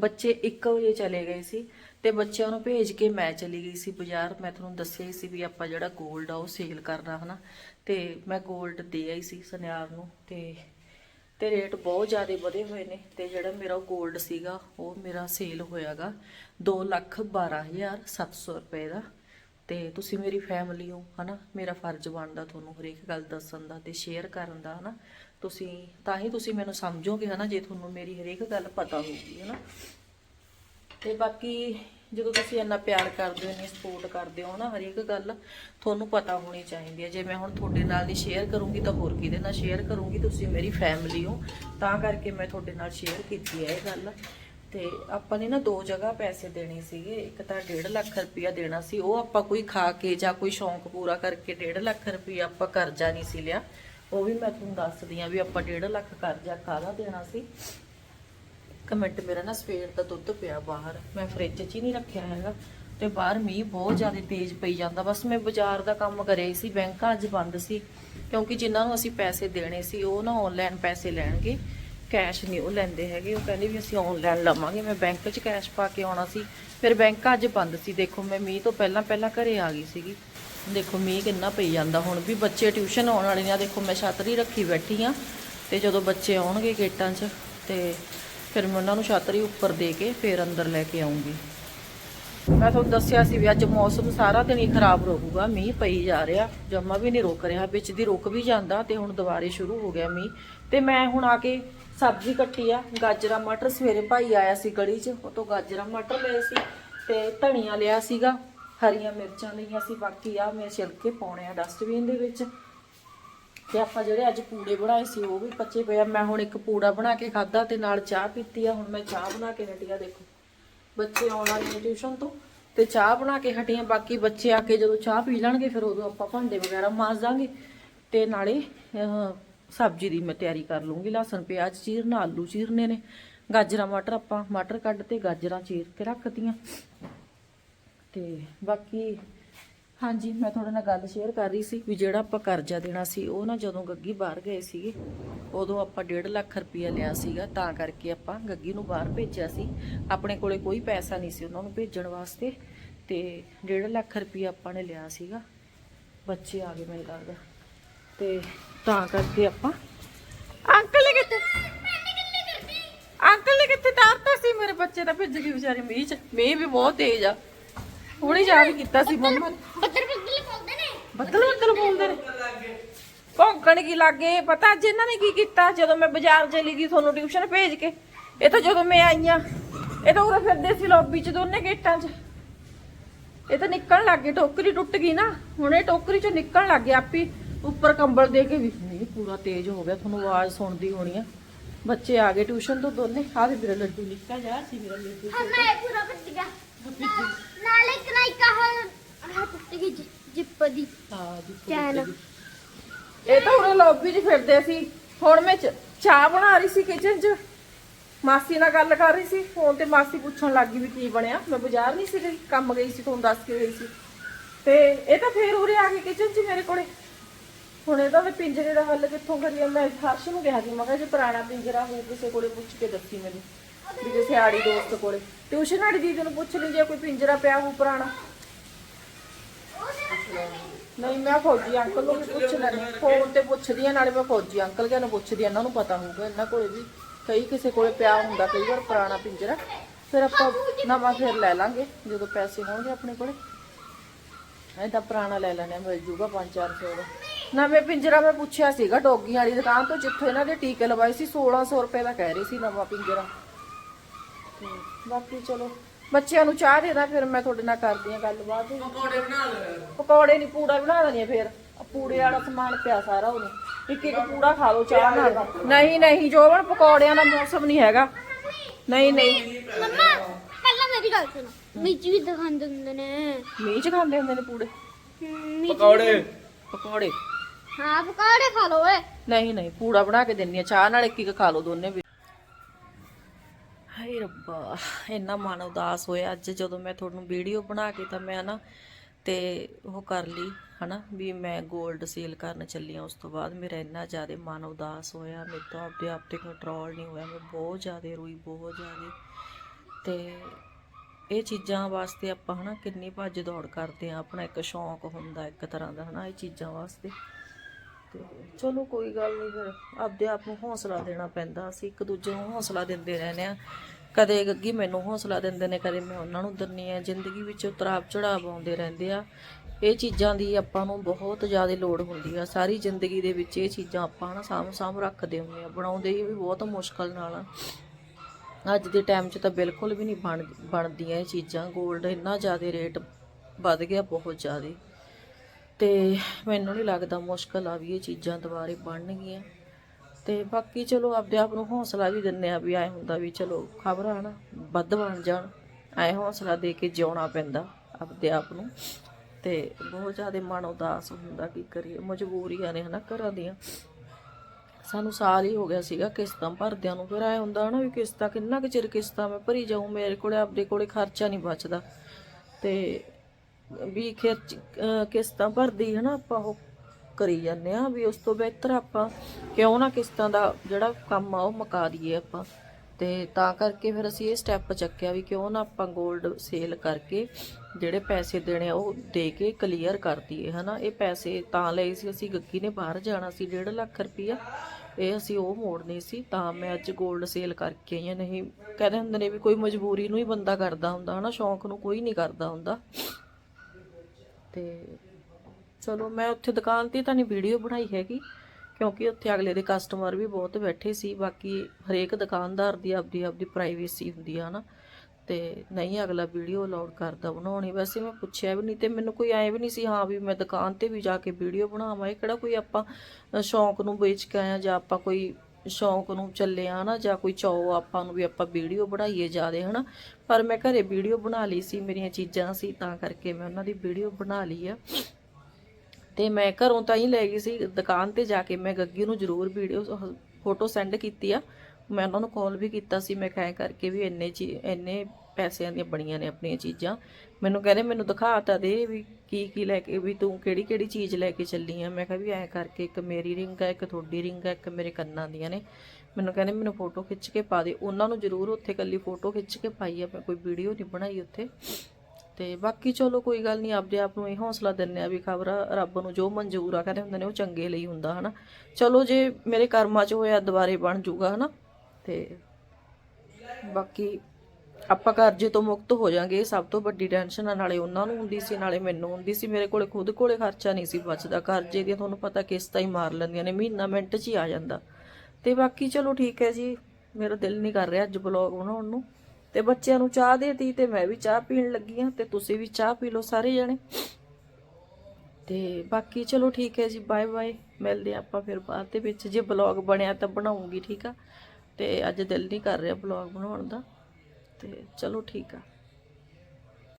ਬੱਚੇ 1 ਵਜੇ ਚਲੇ ਗਏ ਸੀ ਤੇ ਬੱਚਿਆਂ ਨੂੰ ਭੇਜ ਕੇ ਮੈਂ ਚਲੀ ਗਈ ਸੀ ਬਾਜ਼ਾਰ। ਮੈਂ ਤੁਹਾਨੂੰ ਦੱਸਿਆ ਹੀ ਸੀ ਵੀ ਆਪਾਂ ਜਿਹੜਾ 골ਡ ਆ ਉਹ ਸੇਲ ਕਰਨਾ, ਹਨਾ। ਤੇ ਮੈਂ 골ਡ ਦੇ ਆਈ ਸੀ ਸੁਨਿਆਰ ਨੂੰ ਤੇ ਤੇ ਰੇਟ ਬਹੁਤ ਜ਼ਿਆਦਾ ਵਧੇ ਹੋਏ ਨੇ ਤੇ ਜਿਹੜਾ ਮੇਰਾ 골ਡ ਸੀਗਾ, ਉਹ ਮੇਰਾ ਸੇਲ ਹੋਇਆਗਾ 212700 ਰੁਪਏ ਦਾ। ਤੇ ਤੁਸੀਂ ਮੇਰੀ ਫੈਮਿਲੀ ਹੋ, ਹਨਾ? ਮੇਰਾ ਫਰਜ਼ ਬਣਦਾ ਤੁਹਾਨੂੰ ਹਰੇਕ ਗੱਲ ਦੱਸਣ ਦਾ ਤੇ ਸ਼ੇਅਰ ਕਰਨ ਦਾ, ਹਨਾ? ਤੁਸੀਂ, ਤਾਂ ਹੀ ਤੁਸੀਂ ਮੈਨੂੰ ਸਮਝੋਗੇ, ਹਨਾ? ਜੇ ਤੁਹਾਨੂੰ ਮੇਰੀ ਹਰੇਕ ਗੱਲ ਪਤਾ ਹੋਊਗੀ, ਹਨਾ? ਤੇ ਬਾਕੀ ਜਦੋਂ ਤੁਸੀਂ ਇੰਨਾ ਪਿਆਰ ਕਰਦੇ ਹੋ, ਇੰਨੀ ਸਪੋਰਟ ਕਰਦੇ ਹੋ ਨਾ ਹਰੇਕ ਗੱਲ ਤੁਹਾਨੂੰ ਪਤਾ ਹੋਣੀ ਚਾਹੀਦੀ ਹੈ। ਜੇ ਮੈਂ ਹੁਣ ਤੁਹਾਡੇ ਨਾਲ ਨਹੀਂ ਸ਼ੇਅਰ ਕਰੂੰਗੀ ਤਾਂ ਹੋਰ ਕਿਹਦੇ ਨਾਲ ਸ਼ੇਅਰ ਕਰੂੰਗੀ? ਤੁਸੀਂ ਮੇਰੀ ਫੈਮਿਲੀ ਹੋ, ਤਾਂ ਕਰਕੇ ਮੈਂ ਤੁਹਾਡੇ ਨਾਲ ਸ਼ੇਅਰ ਕੀਤੀ ਹੈ ਇਹ ਗੱਲ। ਤੇ ਆਪਾਂ ਨੇ ਨਾ ਦੋ ਜਗ੍ਹਾ ਪੈਸੇ ਦੇਣੇ ਸੀਗੇ। ਇੱਕ ਤਾਂ 1.5 ਲੱਖ ਰੁਪਇਆ ਦੇਣਾ ਸੀ, ਉਹ ਆਪਾਂ ਕੋਈ ਖਾ ਕੇ ਜਾਂ ਕੋਈ ਸ਼ੌਂਕ ਪੂਰਾ ਕਰਕੇ 1.5 ਲੱਖ ਰੁਪਇਆ ਆਪਾਂ ਕਰਜ਼ਾ ਨਹੀਂ ਸੀ ਲਿਆ। ਉਹ ਵੀ ਮੈਂ ਤੁਹਾਨੂੰ ਦੱਸਦੀ ਆ ਵੀ ਆਪਾਂ 1.5 ਲੱਖ ਕਰਜ਼ਾ ਕਾਹਦਾ ਦੇਣਾ ਸੀ। ਇੱਕ ਮਿੰਟ ਮੇਰਾ ਨਾ ਸਵੇਰ ਦਾ ਦੁੱਧ ਪਿਆ ਬਾਹਰ। ਮੈਂ ਫ੍ਰਿਜ 'ਚ ਹੀ ਨਹੀਂ ਰੱਖਿਆ ਹੈਗਾ। ਤੇ ਬਾਹਰ ਮੀਂਹ ਬਹੁਤ ਜ਼ਿਆਦਾ ਤੇਜ਼ ਪਈ ਜਾਂਦਾ। ਬਸ ਮੈਂ ਬਾਜ਼ਾਰ ਦਾ ਕੰਮ ਕਰੇ ਸੀ। ਬੈਂਕ ਅੱਜ ਬੰਦ ਸੀ। ਕਿਉਂਕਿ ਜਿਨ੍ਹਾਂ ਨੂੰ ਅਸੀਂ ਪੈਸੇ ਦੇਣੇ ਸੀ, ਉਹ ਨਾ ਆਨਲਾਈਨ ਪੈਸੇ ਲੈਣਗੇ। ਕੈਸ਼ ਨਹੀਂ ਉਹ ਲੈਂਦੇ ਹੈਗੇ। ਉਹ ਕਹਿੰਦੇ ਵੀ ਅਸੀਂ ਆਨਲਾਈਨ ਲਵਾਂਗੇ। ਮੈਂ ਬੈਂਕ 'ਚ ਕੈਸ਼ ਪਾ ਕੇ ਆਉਣਾ ਸੀ। ਫਿਰ ਬੈਂਕ ਅੱਜ ਬੰਦ ਸੀ। ਦੇਖੋ, ਮੈਂ ਮੀਂਹ ਤੋਂ ਪਹਿਲਾਂ ਪਹਿਲਾਂ ਘਰੇ ਆ ਗਈ ਸੀਗੀ। ਦੇਖੋ, ਮੀਂਹ ਕਿੰਨਾ ਪਈ ਜਾਂਦਾ। ਹੁਣ ਵੀ ਬੱਚੇ ਟਿਊਸ਼ਨ ਆਉਣ ਵਾਲੇ ਨੇ। ਆ ਦੇਖੋ, ਮੈਂ ਛਤਰੀ ਰੱਖੀ ਬੈਠੀ ਆ ਤੇ ਜਦੋਂ ਬੱਚੇ ਆਉਣਗੇ ਗੇਟਾਂ 'ਚ, ਤੇ ਫਿਰ ਮੈਂ ਉਹਨਾਂ ਨੂੰ ਛਾਤਰੀ ਉੱਪਰ ਦੇ ਕੇ ਫਿਰ ਅੰਦਰ ਲੈ ਕੇ ਆਉਂਗੀ। ਮੈਂ ਤੁਹਾਨੂੰ ਦੱਸਿਆ ਸੀ ਵੀ ਅੱਜ ਮੌਸਮ ਸਾਰਾ ਦਿਨ ਹੀ ਖਰਾਬ ਰਹੂਗਾ, ਮੀਂਹ ਪਈ ਜਾ ਰਿਹਾ, ਜਮਾ ਵੀ ਨਹੀਂ ਰੁਕ ਰਿਹਾ, ਵਿੱਚ ਦੀ ਰੁਕ ਵੀ ਜਾਂਦਾ ਤੇ ਹੁਣ ਦੁਬਾਰੇ ਸ਼ੁਰੂ ਹੋ ਗਿਆ ਮੀਂਹ। ਤੇ ਮੈਂ ਹੁਣ ਆ ਕੇ ਸਬਜ਼ੀ ਕੱਟੀ ਆ, ਗਾਜਰਾਂ, ਮਟਰ ਸਵੇਰੇ ਭਾਈ ਆਇਆ ਸੀ ਗਲੀ 'ਚ, ਉਹ ਤੋਂ ਗਾਜਰਾਂ, ਮਟਰ ਲਏ ਸੀ ਤੇ ਧਨੀਆ ਲਿਆ ਸੀਗਾ, ਹਰੀਆਂ ਮਿਰਚਾਂ ਲਈਆਂ ਸੀ, ਬਾਕੀ ਆ ਮੈਂ ਛਿਲਕੇ ਪਾਉਣੇ ਆ ਡਸਟਬਿਨ ਦੇ ਵਿੱਚ। ਤੇ ਆਪਾਂ ਜਿਹੜੇ ਅੱਜ ਪੂੜੇ ਬਣਾਏ ਸੀ, ਉਹ ਵੀ ਕੱਚੇ ਪਏ ਆ। ਮੈਂ ਹੁਣ ਇੱਕ ਪੂੜਾ ਬਣਾ ਕੇ ਖਾਦਾ ਤੇ ਨਾਲ ਚਾਹ ਪੀਤੀ ਆ। ਹੁਣ ਮੈਂ ਚਾਹ ਬਣਾ ਕੇ ਹਟੀ ਆ ਦੇਖੋ। ਬੱਚੇ ਆਉਣ ਵਾਲੇ ਨੇ ਟਿਊਸ਼ਨ ਤੋਂ ਤੇ ਚਾਹ ਬਣਾ ਕੇ ਹਟੀਆਂ। ਬਾਕੀ ਬੱਚੇ ਆ ਕੇ ਜਦੋਂ ਚਾਹ ਪੀ ਲੈਣਗੇ, ਫਿਰ ਉਦੋਂ ਆਪਾਂ ਭਾਂਡੇ ਵਗੈਰਾ ਮਾਂਜ ਦਾਂਗੇ। ਤੇ ਨਾਲੇ ਸਬਜ਼ੀ ਦੀ ਮੈਂ ਤਿਆਰੀ ਕਰ ਲੂੰਗੀ ਲਸਣ, ਪਿਆਜ਼ ਚੀਰਨਾ, ਆਲੂ ਚੀਰਨੇ ਨੇ। ਗਾਜਰਾਂ, ਮਟਰ ਆਪਾਂ ਮਟਰ ਕੱਢ ਤੇ ਗਾਜਰਾਂ ਚੀਰ ਕੇ ਰੱਖਤੀਆਂ। ਤੇ ਬਾਕੀ ਹਾਂਜੀ, ਮੈਂ ਤੁਹਾਡੇ ਨਾਲ ਗੱਲ ਸ਼ੇਅਰ ਕਰ ਰਹੀ ਸੀ ਵੀ ਜਿਹੜਾ ਆਪਾਂ ਕਰਜ਼ਾ ਦੇਣਾ ਸੀ, ਉਹ ਨਾ ਜਦੋਂ ਗੱਗੀ ਬਾਹਰ ਗਏ ਸੀਗੇ, ਉਦੋਂ ਆਪਾਂ 1.5 ਲੱਖ ਰੁਪਇਆ ਲਿਆ ਸੀਗਾ, ਤਾਂ ਕਰਕੇ ਆਪਾਂ ਗੱਗੀ ਨੂੰ ਬਾਹਰ ਭੇਜਿਆ ਸੀ। ਆਪਣੇ ਕੋਲੇ ਕੋਈ ਪੈਸਾ ਨਹੀਂ ਸੀ ਉਹਨਾਂ ਨੂੰ ਭੇਜਣ ਵਾਸਤੇ, ਤੇ 1.5 ਲੱਖ ਰੁਪਇਆ ਆਪਾਂ ਨੇ ਲਿਆ ਸੀਗਾ। ਬੱਚੇ ਆ ਗਏ ਮੈਨੂੰ ਲੱਗਦਾ ਤੇ ਤਾਂ ਕਰਕੇ ਆਪਾਂ ਅੰਕਲ ਨੇ ਕਿੱਥੇ ਅੰਕਲ ਨੇ ਕਿੱਥੇ ਤਾਰਤਾ ਸੀ? ਮੇਰੇ ਬੱਚੇ ਤਾਂ ਭਿੱਜ ਗਏ ਵਿਚਾਰੇ ਮੀਂਹ ਚ। ਮੀਂਹ ਵੀ ਬਹੁਤ ਤੇਜ਼ ਆ। ਹੁਣੇ ਜਾ ਵੀ ਕੀਤਾ ਸੀ ਮੰਮਾ ਨੇ। ਬੱਦਰ ਬੱਦਲ ਬੋਲਦੇ ਨੇ। ਬੱਦਲ ਬੱਦਲ ਬੋਲਦੇ ਨੇ। ਭੌਂਕਣ ਕੀ ਲੱਗੇ ਪਤਾ ਅੱਜ ਇਹਨਾਂ ਨੇ ਕੀ ਕੀਤਾ? ਜਦੋਂ ਮੈਂ ਬਾਜ਼ਾਰ ਚਲੀ ਗਈ ਤੁਹਾਨੂੰ ਟਿਊਸ਼ਨ ਭੇਜ ਕੇ ਇਹ ਤਾਂ ਜਦੋਂ ਮੈਂ ਆਈਆਂ ਇਹ ਤਾਂ ਉਰੇ ਫਿਰਦੇ ਸੀ ਲੌਬੀ 'ਚ ਦੋਨੇ ਗੇਟਾਂ 'ਚ। ਇਹ ਤਾਂ ਨਿਕਲਣ ਲੱਗ ਗਏ ਟੋਕਰੀ ਟੁੱਟ ਗਈ ਨਾ। ਹੁਣ ਇਹ ਟੋਕਰੀ 'ਚੋਂ ਨਿਕਲਣ ਲੱਗ ਗਿਆ ਆਪੀ ਉੱਪਰ ਕੰਬਲ ਦੇ ਕੇ ਵੀ। ਨਹੀਂ ਪੂਰਾ ਤੇਜ਼ ਹੋ ਗਿਆ ਤੁਹਾਨੂੰ ਆਵਾਜ਼ ਸੁਣਦੀ ਹੋਣੀ ਆ। ਬੱਚੇ ਆ ਗਏ ਟਿਊਸ਼ਨ ਤੋਂ ਦੋਨੇ। ਆਹ ਵੀ ਮੇਰਾ ਲੱਡੂ ਨਿੱਕਾ ਜਾ ਸੀ ਮੇਰਾ ਲੱਡੂ ਹਾਂ ਮੈਂ ਪੂਰਾ ਬੱਤ ਗਿਆ। ਨਾਲੇ ਕਨਾਈ ਕਹਾ ਆਹ ਟੁੱਟ ਗਈ ਜਿ- ਜਿੱਪ ਦੀ। ਹਾਂ ਜੀ ਚੈਨ। ਇਹ ਤਾਂ ਹੁਣ ਲੌਬੀ 'ਚ ਫਿਰਦੇ ਸੀ। ਹੁਣ ਮੈਂ ਚ- ਚਾਹ ਬਣਾ ਰਹੀ ਸੀ ਕਿਚਨ 'ਚ। ਮਾਸੀ ਨਾਲ ਗੱਲ ਕਰ ਰਹੀ ਸੀ। ਫੋਨ ਤੇ ਮਾਸੀ ਪੁੱਛਣ ਲੱਗੀ ਵੀ ਕੀ ਬਣਿਆ। ਮੈਂ ਬਾਜ਼ਾਰ ਨਹੀਂ ਸੀ ਗਈ ਕੰਮ ਗਈ ਸੀ ਤੁਹਾਨੂੰ ਦੱਸ ਕੇ ਗਈ ਸੀ। ਤੇ ਇਹ ਤਾਂ ਫੇਰ ਉਰੇ ਆ ਕੇ ਕਿਚਨ 'ਚ ਮੇਰੇ ਕੋਲੇ। ਹੁਣ ਇਹਦਾ ਵੀ ਪਿੰਜਰੇ ਦਾ ਹੱਲ ਕਿੱਥੋਂ ਕਰੀਏ? ਮੈਂ ਹਰਸ਼ ਨੂੰ ਕਿਹਾ ਸੀ। ਮੈਂ ਕਿਹਾ ਜੇ ਪੁਰਾਣਾ ਪਿੰਜਰਾ ਹੋਊ ਕਿਸੇ ਕੋਲੇ ਪੁੱਛ ਕੇ ਦੱਸੀ ਮੈਨੂੰ। ਵੀ ਕਿਸੇ ਆੜੀ ਦੋਸਤ ਕੋਲੇ। ਟਿਊਸ਼ਨ ਵਾਲੀ ਦੀਦੀ ਨੂੰ ਪੁੱਛ ਲਈ ਜੇ ਕੋਈ ਪਿੰਜਰਾ ਪਿਆ ਹੋਊ ਪੁਰਾਣਾ। ਨਹੀਂ ਮੈਂ ਫੌਜੀ ਅੰਕਲ ਨੂੰ ਵੀ ਪੁੱਛ ਲੈਣੀ ਫੋਨ ਤੇ ਪੁੱਛਦੀ ਆ ਨਾਲੇ ਮੈਂ ਫੌਜੀ ਅੰਕਲ ਕਿਆਂ ਨੂੰ ਪੁੱਛਦੀ ਆ ਇਹਨਾਂ ਨੂੰ ਪਤਾ ਹੋਊਗਾ ਇਹਨਾਂ ਕੋਲੇ ਵੀ ਕਈ ਕਿਸੇ ਕੋਲੇ ਪਿਆ ਹੁੰਦਾ ਕਈ ਵਾਰ ਪੁਰਾਣਾ ਪਿੰਜਰਾ। ਫਿਰ ਆਪਾਂ ਨਵਾਂ ਫਿਰ ਲੈ ਲਾਂਗੇ ਜਦੋਂ ਪੈਸੇ ਹੋਣਗੇ ਆਪਣੇ ਕੋਲੇ। ਐਂ ਪੁਰਾਣਾ ਲੈ ਲੈਣੇ ਆ, ਮਿਲ ਜੂਗਾ 5-400 ਦਾ। ਨਵੇਂ ਪਿੰਜਰਾ ਮੈਂ ਪੁੱਛਿਆ ਸੀਗਾ ਡੋਗੀਆਂ ਵਾਲੀ ਦੁਕਾਨ ਤੋਂ ਜਿੱਥੋਂ ਇਹਨਾਂ ਦੇ ਟੀਕੇ ਲਵਾਏ ਸੀ 1600 ਰੁਪਏ ਦਾ ਕਹਿ ਰਹੀ ਸੀ ਨਵਾਂ ਪਿੰਜਰਾ। ਬਾਕੀ ਚਲੋ ਬੱਚਿਆਂ ਨੂੰ ਚਾਹ ਦੇਣਾ ਫਿਰ ਮੈਂ ਤੁਹਾਡੇ ਨਾਲ ਕਰਦੀ ਆ ਗੱਲਬਾਤ। ਪਕੌੜੇ ਬਣਾ ਲੈ ਪਕੌੜੇ ਨਹੀਂ ਪੂੜਾ ਬਣਾ ਦੇਣੀ ਆ ਫਿਰ। ਆਹ ਪੂੜੇ ਵਾਲਾ ਸਮਾਨ ਪਿਆ ਸਾਰਾ ਉਹਨੇ। ਇੱਕ ਇੱਕ ਪੂੜਾ ਖਾ ਲਓ ਚਾਹ ਨਾਲ। ਨਹੀਂ ਨਹੀਂ ਜੋਬਨ ਪਕੌੜਿਆਂ ਦਾ ਮੌਸਮ ਨਹੀਂ ਹੈਗਾ। ਨਹੀਂ ਨਹੀਂ। ਮੰਮਾ ਪਹਿਲਾਂ ਮੇਰੀ ਗੱਲ ਸੁਣੋ। ਮਿਰਚ ਵੀ ਦਿਖਾਉਂਦੇ ਹੁੰਦੇ ਨੇ। ਮੀਂਹ ਚ ਖਾਂਦੇ ਹੁੰਦੇ ਨੇ ਪੂੜੇ? ਹਮ, ਮਿਰਚ- ਪਕੌੜੇ। ਪਕੌੜੇ? ਹਾਂ ਪਕੌੜੇ ਖਾ ਲਓ ਓਏ। ਨਹੀਂ ਨਹੀਂ ਪੂੜਾ ਬਣਾ ਕੇ ਦਿੰਨੀ ਆ। ਚਾਹ ਨਾਲ ਇੱਕ ਇੱਕ ਖਾ ਲਓ ਦੋਨੇ ਵੀ। ਰੱਬਾ, ਇੰਨਾ ਮਨ ਉਦਾਸ ਹੋਇਆ। ਅੱਜ ਜਦੋਂ ਮੈਂ ਤੁਹਾਨੂੰ ਵੀਡੀਓ ਬਣਾ ਕੇ ਤਾਂ ਮੈਂ ਨਾ ਤੇ ਉਹ ਕਰ ਲਈ, ਹਨਾ, ਵੀ ਮੈਂ 골ਡ ਸੇਲ ਕਰਨ ਚੱਲੀ ਆ ਉਸ ਤੋਂ ਬਾਅਦ ਮੇਰਾ ਇੰਨਾ ਜ਼ਿਆਦਾ ਮਨ ਉਦਾਸ ਹੋਇਆ, ਮੇਰੇ ਤੋਂ ਆਪਦੇ ਆਪ ਤੇ ਕੰਟਰੋਲ ਨਹੀਂ ਹੋਇਆ। ਮੈਂ ਬਹੁਤ ਜ਼ਿਆਦਾ ਰੋਈ, ਬਹੁਤ ਜ਼ਿਆਦਾ। ਤੇ ਇਹ ਚੀਜ਼ਾਂ ਵਾਸਤੇ ਆਪਾਂ, ਹਨਾ, ਕਿੰਨੀ ਭੱਜ ਦੌੜ ਕਰਦੇ ਆ ਆਪਣਾ ਇੱਕ ਸ਼ੌਂਕ ਹੁੰਦਾ ਇੱਕ ਤਰ੍ਹਾਂ ਦਾ, ਹਨਾ, ਇਹ ਚੀਜ਼ਾਂ ਵਾਸਤੇ। ਤੇ ਚਲੋ, ਕੋਈ ਗੱਲ ਨਹੀਂ ਫਿਰ। ਆਪਦੇ ਆਪ ਨੂੰ ਹੌਸਲਾ ਦੇਣਾ ਪੈਂਦਾ। ਅਸੀਂ ਇੱਕ ਦੂਜੇ ਨੂੰ ਹੌਸਲਾ ਦਿੰਦੇ ਰਹਿੰਦੇ ਆ ਕਦੇ ਗੱਗੀ ਮੈਨੂੰ ਹੌਸਲਾ ਦਿੰਦੇ ਨੇ, ਕਦੇ ਮੈਂ ਉਹਨਾਂ ਨੂੰ ਦਿੰਨੀ ਆ। ਜ਼ਿੰਦਗੀ ਵਿੱਚ ਉਤਰਾਅ ਚੜਾਵ ਆਉਂਦੇ ਰਹਿੰਦੇ ਆ। ਇਹ ਚੀਜ਼ਾਂ ਦੀ ਆਪਾਂ ਨੂੰ ਬਹੁਤ ਜ਼ਿਆਦਾ ਲੋੜ ਹੁੰਦੀ ਆ। ਸਾਰੀ ਜ਼ਿੰਦਗੀ ਦੇ ਵਿੱਚ ਇਹ ਚੀਜ਼ਾਂ ਆਪਾਂ ਨਾ ਸਾਂਭ ਸਾਂਭ ਰੱਖਦੇ ਹੁੰਦੇ ਆ। ਬਣਾਉਂਦੇ ਹੀ ਵੀ ਬਹੁਤ ਮੁਸ਼ਕਲ ਨਾਲ ਆ। ਅੱਜ ਦੇ ਟਾਈਮ 'ਚ ਤਾਂ ਬਿਲਕੁਲ ਵੀ ਨਹੀਂ ਬਣ, ਬਣਦੀਆਂ ਇਹ ਚੀਜ਼ਾਂ। 골ਡ ਇੰਨਾ ਜ਼ਿਆਦਾ ਰੇਟ ਵੱਧ ਗਿਆ ਬਹੁਤ ਜ਼ਿਆਦਾ। ਤੇ ਮੈਨੂੰ ਨਹੀਂ ਲੱਗਦਾ ਮੁਸ਼ਕਲ ਆ ਵੀ ਇਹ ਚੀਜ਼ਾਂ ਦੁਬਾਰੇ ਬਣਨਗੀਆਂ। ਤੇ ਬਾਕੀ ਚਲੋ ਆਪਦੇ ਆਪ ਨੂੰ ਹੌਸਲਾ ਵੀ ਦਿੰਨੇ ਆ ਵੀ ਐ ਹੁੰਦਾ ਵੀ ਚਲੋ ਖਬਰਾਂ ਨਾ ਵੱਧ ਬਣ ਜਾਣ, ਐ ਹੌਸਲਾ ਦੇ ਕੇ ਜਿਉਣਾ ਪੈਂਦਾ ਆਪਦੇ ਆਪ ਨੂੰ। ਤੇ ਬਹੁਤ ਜ਼ਿਆਦਾ ਮਨ ਉਦਾਸ ਹੁੰਦਾ ਕੀ ਕਰੀਏ, ਮਜਬੂਰੀਆਂ ਨੇ ਹਨਾ ਘਰਾਂ ਦੀਆਂ। ਸਾਨੂੰ ਸਾਲ ਹੀ ਹੋ ਗਿਆ ਸੀਗਾ ਕਿਸ਼ਤਾਂ ਭਰਦਿਆਂ ਨੂੰ, ਫਿਰ ਐ ਹੁੰਦਾ ਨਾ ਵੀ ਕਿਸ਼ਤਾਂ ਕਿੰਨਾ ਕੁ ਚਿਰ ਕਿਸ਼ਤਾਂ ਮੈਂ ਭਰੀ ਜਾਊਂ, ਮੇਰੇ ਕੋਲੇ ਆਪਦੇ ਕੋਲੇ ਖਰਚਾ ਨਹੀਂ ਬਚਦਾ। ਤੇ ਵੀ ਖਰਚ ਅਹ ਕਿਸ਼ਤਾਂ ਭਰਦੀ ਹੈ ਨਾ ਆਪਾਂ ਉਹ ਕਰੀ ਜਾਂਦੇ ਆ ਵੀ ਉਸ ਤੋਂ ਬਿਹਤਰ ਆਪਾਂ ਕਿਉਂ ਨਾ ਕਿਸ਼ਤਾਂ ਦਾ ਜਿਹੜਾ ਕੰਮ ਆ ਉਹ ਮੁਕਾ ਦਈਏ ਆਪਾਂ। ਤੇ ਤਾਂ ਕਰਕੇ ਫਿਰ ਅਸੀਂ ਇਹ ਸਟੈਪ ਚੱਕਿਆ ਵੀ ਕਿਉਂ ਨਾ ਆਪਾਂ 골ਡ ਸੇਲ ਕਰਕੇ ਜਿਹੜੇ ਪੈਸੇ ਦੇਣੇ ਆ ਉਹ ਦੇ ਕੇ ਕਲੀਅਰ ਕਰ ਦਈਏ, ਹਨਾ? ਇਹ ਪੈਸੇ ਤਾਂ ਲਏ ਸੀ, ਅਸੀਂ ਗੱਗੀ ਨੇ ਬਾਹਰ ਜਾਣਾ ਸੀ 1.5 ਲੱਖ ਰੁਪਈਆ। ਇਹ ਅਸੀਂ ਉਹ ਮੋੜਨੀ ਸੀ, ਤਾਂ ਮੈਂ ਅੱਜ 골ਡ ਸੇਲ ਕਰਕੇ ਆਈ ਹਾਂ, ਨਹੀਂ ਕਹਿੰਦੇ ਹੁੰਦੇ ਨੇ ਵੀ ਕੋਈ ਮਜਬੂਰੀ ਨੂੰ ਹੀ ਬੰਦਾ ਕਰਦਾ ਹੁੰਦਾ, ਹਨਾ? ਸ਼ੌਂਕ ਨੂੰ ਕੋਈ ਨਹੀਂ ਕਰਦਾ ਹੁੰਦਾ। ਤੇ ਚਲੋ, ਮੈਂ ਉੱਥੇ ਦੁਕਾਨ ਤੇ ਤਾਂ ਨਹੀਂ ਵੀਡੀਓ ਬਣਾਈ ਹੈਗੀ, ਕਿਉਂਕਿ ਉੱਥੇ ਅਗਲੇ ਦੇ ਕਸਟਮਰ ਵੀ ਬਹੁਤ ਬੈਠੇ ਸੀ, ਬਾਕੀ ਹਰੇਕ ਦੁਕਾਨਦਾਰ ਦੀ ਆਪਦੀ ਆਪਦੀ ਪ੍ਰਾਈਵੇਸੀ ਹੁੰਦੀ ਆ ਨਾ ਤੇ ਨਹੀਂ, ਅਗਲਾ ਵੀਡੀਓ ਅਲਾਉਡ ਕਰਦਾ ਬਣਾਉਣੀ। ਵੈਸੇ ਮੈਂ ਪੁੱਛਿਆ ਵੀ ਨਹੀਂ ਤੇ ਮੈਨੂੰ ਕੋਈ ਐ ਵੀ ਨਹੀਂ ਸੀ, ਹਾਂ ਵੀ ਮੈਂ ਦੁਕਾਨ ਤੇ ਵੀ ਜਾ ਕੇ ਵੀਡੀਓ ਬਣਾਵਾਂ, ਇਹ ਕਿਹੜਾ ਕੋਈ ਆਪਾਂ ਸ਼ੌਂਕ ਨੂੰ ਵੇਚ ਕੇ ਆਇਆ ਜਾਂ ਆਪਾਂ ਕੋਈ ਸ਼ੌਂਕ ਨੂੰ ਚੱਲੇ ਆ ਨਾ ਜਾਂ ਕੋਈ ਚਾਅ ਆਪਾਂ ਨੂੰ ਵੀ ਆਪਾਂ ਵੀਡੀਓ ਬਣਾਈਏ ਜਿਆਦੇ ਹਨਾ। ਪਰ ਮੈਂ ਘਰੇ ਵੀਡੀਓ ਬਣਾ ਲਈ ਸੀ, ਮੇਰੀਆਂ ਚੀਜ਼ਾਂ ਸੀ, ਤਾਂ ਕਰਕੇ ਮੈਂ ਉਹਨਾਂ ਦੀ ਵੀਡੀਓ ਬਣਾ ਲਈ ਆ। ਤੇ ਮੈਂ ਘਰੋਂ ਤਾਂ ਹੀ ਲੈ ਗਈ ਸੀ ਦੁਕਾਨ ਤੇ ਜਾ ਕੇ। ਮੈਂ ਗੱਗੀ ਨੂੰ ਜ਼ਰੂਰ ਵੀਡੀਓ ਫੋਟੋ ਸੈਂਡ ਕੀਤੀ ਆ। ਮੈਂ ਉਹਨਾਂ ਨੂੰ ਕਾਲ ਵੀ ਕੀਤਾ ਸੀ। ਮੈਂ ਕਹਿ ਕਰਕੇ ਵੀ ਇੰਨੇ ਚੀ, ਇੰਨੇ ਪੈਸਿਆਂ ਦੀਆਂ ਬਣੀਆਂ ਨੇ ਆਪਣੀਆਂ ਚੀਜ਼ਾਂ। ਮੈਨੂੰ ਕਹਿੰਦੇ ਮੈਨੂੰ ਦਿਖਾ ਤਾਂ ਦੇ ਵੀ ਕੀ ਕੀ ਲੈ ਕੇ, ਵੀ ਤੂੰ ਕਿਹੜੀ ਕਿਹੜੀ ਚੀਜ਼ ਲੈ ਕੇ ਚੱਲੀ ਆ। ਮੈਂ ਕਿਹਾ ਵੀ ਐ ਕਰਕੇ ਇੱਕ ਮੇਰੀ ਰਿੰਗ ਆ, ਇੱਕ ਤੁਹਾਡੀ ਰਿੰਗ ਆ, ਇੱਕ ਮੇਰੇ ਕੰਨਾਂ ਦੀਆਂ ਨੇ। ਮੈਨੂੰ ਕਹਿੰਦੇ ਮੈਨੂੰ ਫੋਟੋ ਖਿੱਚ ਕੇ ਪਾ ਦੇ। ਉਹਨਾਂ ਨੂੰ ਜ਼ਰੂਰ ਉੱਥੇ ਕੱਲੀ ਫੋਟੋ ਖਿੱਚ ਕੇ ਪਾਈ ਆ। ਮੈਂ ਕੋਈ ਵੀਡੀਓ ਨਹੀਂ ਬਣਾਈ ਉੱਥੇ। ਤੇ ਬਾਕੀ ਚਲੋ ਕੋਈ ਗੱਲ ਨਹੀਂ, ਆਪਦੇ ਆਪ ਨੂੰ ਇਹ ਹੌਸਲਾ ਦਿੰਨੇ ਆ ਵੀ ਖਬਰ ਰੱਬ ਨੂੰ ਜੋ ਮਨਜ਼ੂਰ ਆ, ਕਹਿੰਦੇ ਹੁੰਦੇ ਨੇ ਉਹ ਚੰਗੇ ਲਈ ਹੁੰਦਾ, ਹਨਾ। ਚਲੋ ਜੇ ਮੇਰੇ ਕਰਮਾਂ 'ਚ ਹੋਇਆ ਦੁਬਾਰੇ ਬਣ ਜਾਊਗਾ ਹਨਾ। ਤੇ ਬਾਕੀ ਆਪਾਂ ਕਰਜ਼ੇ ਤੋਂ ਮੁਕਤ ਹੋ ਜਾਾਂਗੇ ਸਭ ਤੋਂ ਵੱਡੀ ਟੈਨਸ਼ਨ ਆ, ਨਾਲੇ ਉਹਨਾਂ ਨੂੰ ਹੁੰਦੀ ਸੀ, ਨਾਲੇ ਮੈਨੂੰ ਹੁੰਦੀ ਸੀ, ਮੇਰੇ ਕੋਲੇ ਖੁਦ ਕੋਲੇ ਖਰਚਾ ਨਹੀਂ ਸੀ ਬਚਦਾ। ਕਰਜ਼ੇ ਦੀਆਂ ਤੁਹਾਨੂੰ ਪਤਾ ਕਿਸ਼ਤਾਂ ਹੀ ਮਾਰ ਲੈਂਦੀਆਂ ਨੇ, ਮਹੀਨਾ ਮਿੰਟ 'ਚ ਹੀ ਆ ਜਾਂਦਾ। ਤੇ ਬਾਕੀ ਚਲੋ ਠੀਕ ਹੈ ਜੀ, ਮੇਰਾ ਦਿਲ ਨਹੀਂ ਕਰ ਰਿਹਾ ਅੱਜ ਬਲੌਗ ਬਣਾਉਣ ਨੂੰ। ਤੇ ਬੱਚਿਆਂ ਨੂੰ ਚਾਹ ਦੇਤੀ ਤੇ ਮੈਂ ਵੀ ਚਾਹ ਪੀਣ ਲੱਗੀ ਆ ਤੇ ਤੁਸੀਂ ਵੀ ਚਾਹ ਪੀ ਲਓ ਸਾਰੇ ਜਣੇ। ਤੇ ਬਾਕੀ ਚਲੋ ਠੀਕ ਹੈ ਜੀ ਬਾਏ ਬਾਏ ਮਿਲਦੇ ਹਾਂ ਆਪਾਂ ਫਿਰ ਬਾਅਦ ਦੇ ਵਿੱਚ। ਜੇ ਬਲੌਗ ਬਣਿਆ ਤਾਂ ਬਣਾਉਂਗੀ, ਠੀਕ ਆ। ਤੇ ਅੱਜ ਦਿਲ ਨਹੀਂ ਕਰ ਰਿਹਾ ਬਲੌਗ ਬਣਾਉਣ ਦਾ। ਤੇ ਚਲੋ ਠੀਕ ਆ।